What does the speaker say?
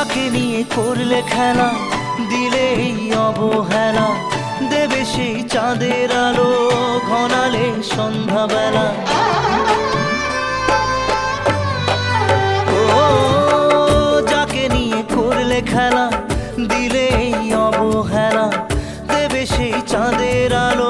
যাকে নিয়ে করলে খেলা, দিলে এই অবহেলা। দেবে সেই চাঁদের আলো, ঘনালে সন্ধ্যাবেলা। ও, যাকে নিয়ে করলে খেলা, দিলে অবহেলা। দেবে সেই চাঁদের আলো